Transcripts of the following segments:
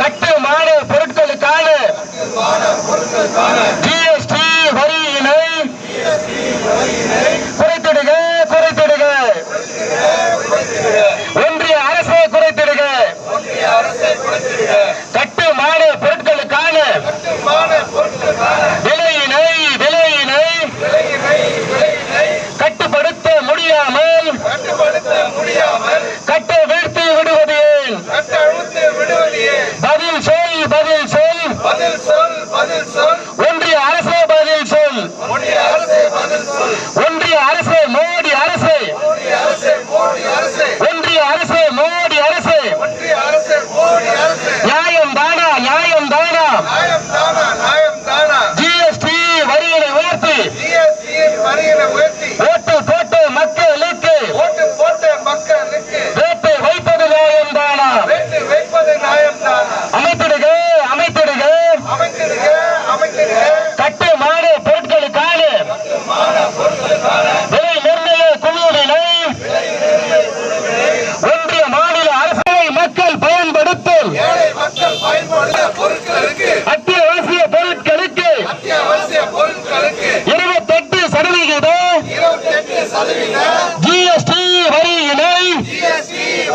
கட்டுமான பொருட்களுக்கான ஜிஎஸ்டி வரியினை குறைத்திடுக குறைத்திடுக. ஒன்றிய அரசை குறைத்திடுக. கட்டுமான பொருட்களுக்கான விலையினை விலையினை கட்டுப்படுத்த முடியாமல் கட்ட வீழ்த்தி விடுவது ஏன் பதில் சொல் பதில் சொல் ஒன்றிய அரசு பதில் சொல். ஒன்றிய அரசு மோடி அரசு. ஒன்றிய அரசு மோடி அரசு. நியாயம் தானா நியாயம் தானா? ஜிஎஸ்டி வரியினை உயர்த்தி. ஓட்டு போட்டு மக்களுக்கு வேட்டை வைப்பது நியாயம் தானா?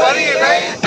ફરી નહીં